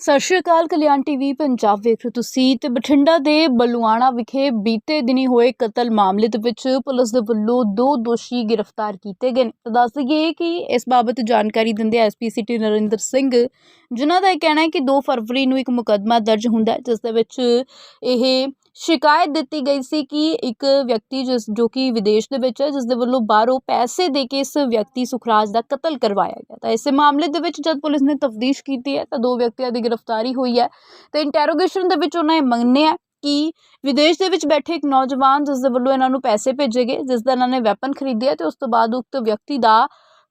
ਸਤਿ ਸ਼੍ਰੀ ਅਕਾਲ, ਕਲਿਆਣ ਟੀਵੀ, ਪੰਜਾਬ ਵੇਖ ਰਹੇ ਹੋ ਤੁਸੀਂ ਤੇ ਬਠਿੰਡਾ ਦੇ ਬਲੂਆਣਾ ਵਿਖੇ ਬੀਤੇ ਦਿਨੀ ਹੋਏ ਕਤਲ ਮਾਮਲੇ ਦੇ ਵਿੱਚ ਪੁਲਿਸ ਦੇ ਵੱਲੋਂ ਦੋ ਦੋਸ਼ੀ ਗ੍ਰਿਫਤਾਰ ਕੀਤੇ ਗਏ ਨੇ। ਤਾਂ ਦੱਸ ਦਈਏ ਕਿ ਇਸ ਬਾਬਤ ਜਾਣਕਾਰੀ ਦਿੰਦੇ ਐਸਪੀ ਸਿਟੀ ਨਰਿੰਦਰ ਸਿੰਘ, ਜਿਨ੍ਹਾਂ ਦਾ ਇਹ ਕਹਿਣਾ ਹੈ ਕਿ 2 ਫਰਵਰੀ ਨੂੰ ਇੱਕ ਮੁਕੱਦਮਾ ਦਰਜ ਹੁੰਦਾ ਹੈ, ਜਿਸ ਦੇ ਵਿੱਚ ਇਹ ਸ਼ਿਕਾਇਤ ਦਿੱਤੀ ਗਈ ਸੀ ਕਿ ਇੱਕ ਵਿਅਕਤੀ ਜਿਸ ਜੋ ਕਿ ਵਿਦੇਸ਼ ਦੇ ਵਿੱਚ ਹੈ, ਜਿਸ ਦੇ ਵੱਲੋਂ ਬਾਹਰੋਂ ਪੈਸੇ ਦੇ ਕੇ ਇਸ ਵਿਅਕਤੀ ਸੁਖਰਾਜ ਦਾ ਕਤਲ ਕਰਵਾਇਆ ਗਿਆ। ਤਾਂ ਇਸੇ ਮਾਮਲੇ ਦੇ ਵਿੱਚ ਜਦ ਪੁਲਿਸ ਨੇ ਤਫਤੀਸ਼ ਕੀਤੀ ਹੈ, ਤਾਂ ਦੋ ਵਿਅਕਤੀਆਂ ਦੀ ਗ੍ਰਿਫਤਾਰੀ ਹੋਈ ਹੈ। ਤੇ ਇੰਟਰੋਗੇਸ਼ਨ ਦੇ ਵਿੱਚ ਉਹਨਾਂ ਇਹ ਮੰਨਿਆ ਕਿ ਵਿਦੇਸ਼ ਦੇ ਵਿੱਚ ਬੈਠੇ ਇੱਕ ਨੌਜਵਾਨ ਜਿਸ ਦੇ ਵੱਲੋਂ ਇਹਨਾਂ ਨੂੰ ਪੈਸੇ ਭੇਜੇ ਗਏ, ਜਿਸ ਦਾ ਇਹਨਾਂ ਨੇ ਵੈਪਨ ਖਰੀਦਿਆ ਤੇ ਉਸ ਤੋਂ ਬਾਅਦ ਉਕਤ ਵਿਅਕਤੀ ਦਾ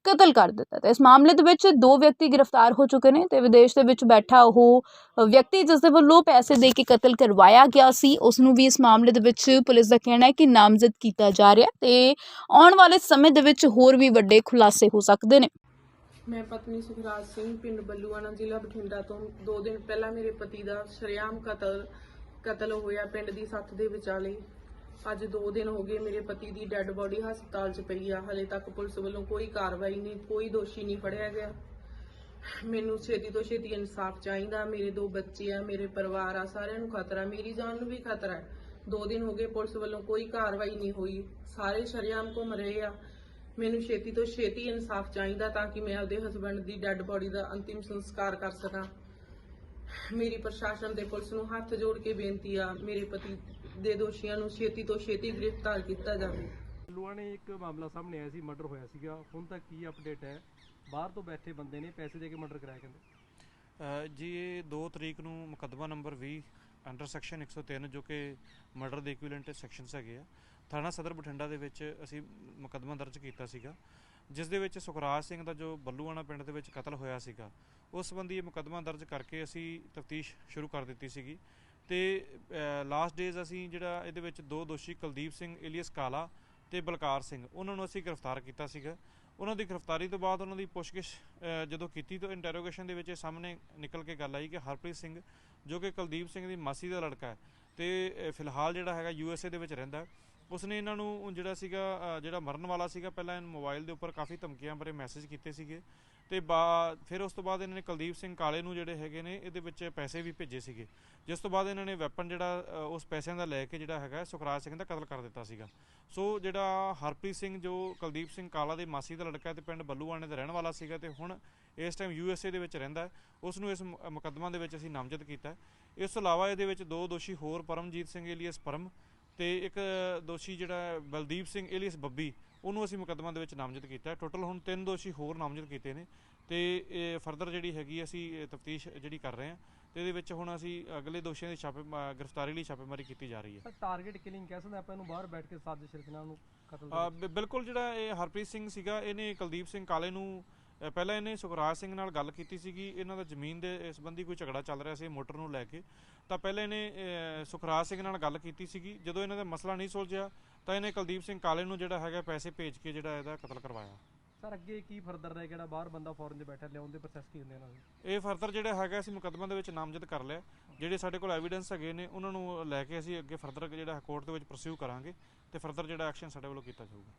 ਕਤਲ ਕਰ ਦਿੱਤਾ ਤੇ ਇਸ ਮਾਮਲੇ ਦੇ ਵਿੱਚ ਦੋ ਵਿਅਕਤੀ ਗ੍ਰਿਫਤਾਰ ਹੋ ਚੁੱਕੇ ਨੇ ਤੇ ਵਿਦੇਸ਼ ਦੇ ਵਿੱਚ ਬੈਠਾ ਉਹ ਵਿਅਕਤੀ ਜਿਸ ਦੇ ਵੱਲੋਂ ਪੈਸੇ ਦੇ ਕੇ ਕਤਲ ਕਰਵਾਇਆ ਗਿਆ ਸੀ, ਉਸ ਨੂੰ ਵੀ ਇਸ ਮਾਮਲੇ ਦੇ ਵਿੱਚ ਪੁਲਿਸ ਦਾ ਕਹਿਣਾ ਹੈ ਕਿ ਨਾਮਜ਼ਦ ਕੀਤਾ ਜਾ ਰਿਹਾ ਤੇ ਆਉਣ ਵਾਲੇ ਸਮੇਂ ਦੇ ਵਿੱਚ ਹੋਰ ਵੀ ਵੱਡੇ ਖੁਲਾਸੇ ਹੋ ਸਕਦੇ ਨੇ। ਮੈਂ ਪਤਨੀ ਸੁਖਰਾਜ ਸਿੰਘ, ਪਿੰਡ ਬੱਲੂਆਣਾ, ਜ਼ਿਲ੍ਹਾ ਬਠਿੰਡਾ ਤੋਂ 2 ਦਿਨ ਪਹਿਲਾਂ ਮੇਰੇ ਪਤੀ ਦਾ ਸ਼ਰੇਆਮ ਕਤਲ ਕਤਲ ਹੋਇਆ ਪਿੰਡ ਦੀ ਸੱਥ ਦੇ ਵਿਚਾਲੇ। ਅੱਜ 2 ਦਿਨ ਹੋ ਗਏ ਮੇਰੇ ਪਤੀ ਦੀ ਡੈੱਡ ਬੋਡੀ ਹਸਪਤਾਲ 'ਚ ਪਈ ਆ। ਹਲੇ ਤੱਕ ਪੁਲਿਸ ਵੱਲੋਂ ਕੋਈ ਕਾਰਵਾਈ ਨਹੀਂ, ਕੋਈ ਦੋਸ਼ੀ ਨਹੀਂ ਫੜਿਆ ਗਿਆ। ਮੈਨੂੰ ਛੇਤੀ ਤੋਂ ਛੇਤੀ ਇਨਸਾਫ ਚਾਹੀਦਾ। ਮੇਰੇ ਦੋ ਬੱਚੇ ਆ, ਮੇਰੇ ਪਰਿਵਾਰ ਆ, ਸਾਰਿਆਂ ਨੂੰ ਖਤਰਾ, ਮੇਰੀ ਜਾਨ ਨੂੰ ਵੀ ਖਤਰਾ ਹੈ। 2 ਦਿਨ ਹੋ ਗਏ ਪੁਲਿਸ ਵੱਲੋਂ ਕੋਈ ਕਾਰਵਾਈ ਨਹੀਂ ਹੋਈ। ਸਾਰੇ ਸ਼ਰੇਆਮ ਘੁੰਮ ਰਹੇ ਆ। ਮੈਨੂੰ ਛੇਤੀ ਤੋਂ ਛੇਤੀ ਇਨਸਾਫ ਚਾਹੀਦਾ ਤਾਂ ਕਿ ਮੈਂ ਆਪਦੇ ਹਸਬੰਡ ਦੀ ਡੈੱਡ ਬੋਡੀ ਦਾ ਅੰਤਿਮ ਸੰਸਕਾਰ ਕਰ ਸਕਾਂ। ਮੇਰੀ ਪ੍ਰਸ਼ਾਸਨ ਦੇ ਪੁਲਿਸ ਨੂੰ ਹੱਥ ਜੋੜ ਕੇ ਬੇਨਤੀ ਆ, ਮੇਰੇ ਪਤੀ ਦੇ ਦੋਸ਼ੀਆਂ ਨੂੰ ਛੇਤੀ ਤੋਂ ਛੇਤੀ ਗ੍ਰਿਫਤਾਰ ਕੀਤਾ ਜਾਵੇ। ਲੁਆਣੇ ਇੱਕ ਮਾਮਲਾ ਸਾਹਮਣੇ ਆਇਆ ਸੀ ਮਰਡਰ ਹੋਇਆ ਸੀਗਾ। ਹੁਣ ਤੱਕ ਕੀ ਅਪਡੇਟ ਹੈ? ਬਾਹਰ ਤੋਂ ਬੈਠੇ ਬੰਦੇ ਨੇ ਪੈਸੇ ਦੇ ਕੇ ਮਰਡਰ ਕਰਾਇਆ ਕਹਿੰਦੇ। ਜੀ ਇਹ 2 ਤਰੀਕ ਨੂੰ ਮੁਕੱਦਮਾ ਨੰਬਰ 20 ਅੰਡਰ ਸੈਕਸ਼ਨ 103 ਜੋ ਕਿ ਮਰਡਰ ਦੇ ਇਕੁਇਵਲੈਂਟ ਸੈਕਸ਼ਨਸ ਹੈਗੇ ਆ। ਥਾਣਾ ਸਦਰ ਬਠਿੰਡਾ ਦੇ ਵਿੱਚ ਅਸੀਂ ਮੁਕੱਦਮਾ ਦਰਜ ਕੀਤਾ ਸੀਗਾ ਜਿਸ ਦੇ ਵਿੱਚ ਸੁਖਰਾਜ ਸਿੰਘ ਦਾ ਜੋ ਬੱਲੂਆਣਾ ਪਿੰਡ ਦੇ ਵਿੱਚ ਕਤਲ ਹੋਇਆ ਸੀਗਾ ਉਸ ਸੰਬੰਧੀ ਇਹ ਮੁਕੱਦਮਾ ਦਰਜ ਕਰਕੇ ਅਸੀਂ ਤਫਤੀਸ਼ ਸ਼ੁਰੂ ਕਰ ਦਿੱਤੀ ਸੀਗੀ। ਤੇ ਲਾਸਟ ਡੇਜ਼ ਅਸੀਂ ਜਿਹੜਾ ਇਹਦੇ ਵਿੱਚ ਦੋ ਦੋਸ਼ੀ, ਕੁਲਦੀਪ ਸਿੰਘ, ਏਲੀਅਸ ਕਾਲਾ ਤੇ ਬਲਕਾਰ ਸਿੰਘ, ਉਹਨਾਂ ਨੂੰ ਅਸੀਂ ਗ੍ਰਿਫਤਾਰ ਕੀਤਾ ਸੀਗਾ। ਉਹਨਾਂ ਦੀ ਗ੍ਰਿਫਤਾਰੀ ਤੋਂ ਬਾਅਦ ਉਹਨਾਂ ਦੀ ਪੁੱਛਗਿੱਛ ਜਦੋਂ ਕੀਤੀ ਤਾਂ ਇੰਟਰੋਗੇਸ਼ਨ ਦੇ ਵਿੱਚ ਇਹ ਸਾਹਮਣੇ ਨਿਕਲ ਕੇ ਗੱਲ ਆਈ ਕਿ ਹਰਪ੍ਰੀਤ ਸਿੰਘ, ਜੋ ਕਿ ਕੁਲਦੀਪ ਸਿੰਘ ਦੀ ਮਾਸੀ ਦਾ ਲੜਕਾ ਹੈ, ਤੇ ਫਿਲਹਾਲ ਜਿਹੜਾ ਹੈਗਾ ਯੂ ਐਸ ਏ ਦੇ ਵਿੱਚ ਰਹਿੰਦਾ ਉਸਨੇ ਇਹਨਾਂ ਨੂੰ ਜਿਹੜਾ ਸੀਗਾ ਜਿਹੜਾ ਮਰਨ ਵਾਲਾ ਸੀਗਾ, ਪਹਿਲਾਂ ਇਹਨੂੰ ਮੋਬਾਈਲ ਦੇ ਉੱਪਰ ਕਾਫੀ ਧਮਕੀਆਂ ਬਾਰੇ ਮੈਸੇਜ ਕੀਤੇ ਸੀਗੇ। ਤੇ ਬਾ, ਫਿਰ ਉਸ ਤੋਂ ਬਾਅਦ ਇਹਨਾਂ ਨੇ ਕੁਲਦੀਪ ਸਿੰਘ ਕਾਲੇ ਨੂੰ ਜਿਹੜੇ ਹੈਗੇ ਨੇ, ਇਹਦੇ ਵਿੱਚ ਪੈਸੇ ਵੀ ਭੇਜੇ ਸੀਗੇ। ਜਿਸ ਤੋਂ ਬਾਅਦ ਇਹਨਾਂ ਨੇ ਵੈਪਨ ਜਿਹੜਾ ਉਸ ਪੈਸਿਆਂ ਦਾ ਲੈ ਕੇ ਜਿਹੜਾ ਹੈਗਾ ਸੁਖਰਾਜ ਸਿੰਘ ਦਾ ਕਤਲ ਕਰ ਦਿੱਤਾ ਸੀਗਾ। ਸੋ ਜਿਹੜਾ ਹਰਪ੍ਰੀਤ ਸਿੰਘ, ਜੋ ਕੁਲਦੀਪ ਸਿੰਘ ਕਾਲਾ ਦੇ ਮਾਸੀ ਦਾ ਲੜਕਾ ਹੈ ਤੇ ਪਿੰਡ ਬੱਲੂਆਣੇ ਦਾ ਰਹਿਣ ਵਾਲਾ ਸੀਗਾ ਤੇ ਹੁਣ ਇਸ ਟਾਈਮ ਯੂ ਐਸ ਏ ਦੇ ਵਿੱਚ ਰਹਿੰਦਾ ਹੈ ਉਸ ਨੂੰ ਇਸ ਮੁਕੱਦਮਾ ਦੇ ਵਿੱਚ ਅਸੀਂ ਨਾਮਜ਼ਦ ਕੀਤਾ ਇਸ ਤੋਂ ਇਲਾਵਾ ਇਹਦੇ ਵਿੱਚ ਦੋ ਦੋਸ਼ੀ ਹੋਰ, ਪਰਮਜੀਤ ਸਿੰਘ, ਏਲੀਅਸ ਪਰਮ ਤੇ ਇੱਕ ਦੋਸ਼ੀ ਜਿਹੜਾ ਬਲਦੀਪ ਸਿੰਘ ਏਲੀਅਸ ਬੱਬੀ ਉਹਨੂੰ ਅਸੀਂ ਮੁਕੱਦਮਾ ਦੇ ਵਿੱਚ ਨਾਮਜ਼ਦ ਕੀਤਾ ਟੋਟਲ ਹੁਣ ਤਿੰਨ ਦੋਸ਼ੀ ਹੋਰ ਨਾਮਜ਼ਦ ਕੀਤੇ ਨੇ ਤੇ ਇਹ ਫਰਦਰ ਜਿਹੜੀ ਹੈਗੀ ਅਸੀਂ ਤਫਤੀਸ਼ ਜਿਹੜੀ ਕਰ ਰਹੇ ਹਾਂ ਤੇ ਇਹਦੇ ਵਿੱਚ ਹੁਣ ਅਸੀਂ ਅਗਲੇ ਦੋਸ਼ੀਆਂ ਦੀ ਛਾਪੇ ਗ੍ਰਿਫਤਾਰੀ ਲਈ ਛਾਪੇਮਾਰੀ ਕੀਤੀ ਜਾ ਰਹੀ ਹੈ। ਸਰ ਟਾਰਗੇਟ ਕਿਲਿੰਗ ਕਹਿ ਸਕਦੇ ਆਪਾਂ ਇਹਨੂੰ ਬਾਹਰ ਬੈਠ ਕੇ ਸਾਜ਼ਿਸ਼ ਰਚਨਾ ਨੂੰ ਕਤਲ ਬਿਲਕੁਲ ਜਿਹੜਾ ਇਹ ਹਰਪ੍ਰੀਤ ਸਿੰਘ ਸੀਗਾ ਇਹਨੇ ਕੁਲਦੀਪ ਸਿੰਘ ਕਾਲੇ ਨੂੰ ਪਹਿਲਾਂ ਇਹਨੇ ਸੁਖਰਾਜ ਸਿੰਘ ਨਾਲ ਗੱਲ ਕੀਤੀ ਸੀਗੀ। ਇਹਨਾਂ ਦਾ ਜ਼ਮੀਨ ਦੇ ਸੰਬੰਧੀ ਕੋਈ ਝਗੜਾ ਚੱਲ ਰਿਹਾ ਸੀ ਮੋਟਰ ਨੂੰ ਲੈ ਕੇ। ਤਾਂ ਪਹਿਲਾਂ ਇਹਨੇ ਸੁਖਰਾਜ ਸਿੰਘ ਨਾਲ ਗੱਲ ਕੀਤੀ ਸੀਗੀ। ਜਦੋਂ ਇਹਨਾਂ ਦਾ ਮਸਲਾ ਨਹੀਂ ਸੁਲਝਿਆ ਤਾਂ ਇਹਨੇ ਕੁਲਦੀਪ ਸਿੰਘ ਕਾਲੇ ਨੂੰ ਜਿਹੜਾ ਹੈਗਾ ਪੈਸੇ ਭੇਜ ਕੇ ਜਿਹੜਾ ਇਹਦਾ ਕਤਲ ਕਰਵਾਇਆ। ਸਰ ਅੱਗੇ ਕੀ ਫਰਦਰ ਰਹੇਗਾ ਜਿਹੜਾ ਬਾਹਰ ਬੰਦਾ ਫੋਰਨ 'ਚ ਬੈਠਾ ਲਿਆਉਣ ਦੇ ਪ੍ਰੋਸੈਸ ਕੀ ਹੁੰਦੇ ਇਹਨਾਂ ਦੇ ਇਹ ਫਰਦਰ ਜਿਹੜਾ ਹੈਗਾ ਅਸੀਂ ਮੁਕੱਦਮਾ ਦੇ ਵਿੱਚ ਨਾਮਜ਼ਦ ਕਰ ਲਿਆ। ਜਿਹੜੇ ਸਾਡੇ ਕੋਲ ਐਵੀਡੈਂਸ ਹੈਗੇ ਨੇ ਉਹਨਾਂ ਨੂੰ ਲੈ ਕੇ ਅਸੀਂ ਅੱਗੇ ਫਰਦਰ ਜਿਹੜਾ ਕੋਰਟ ਦੇ ਵਿੱਚ ਪਰਸਿਊ ਕਰਾਂਗੇ ਤੇ ਫਰਦਰ ਜਿਹੜਾ ਐਕਸ਼ਨ ਸਾਡੇ ਵੱਲੋਂ ਕੀਤਾ ਜਾਊਗਾ।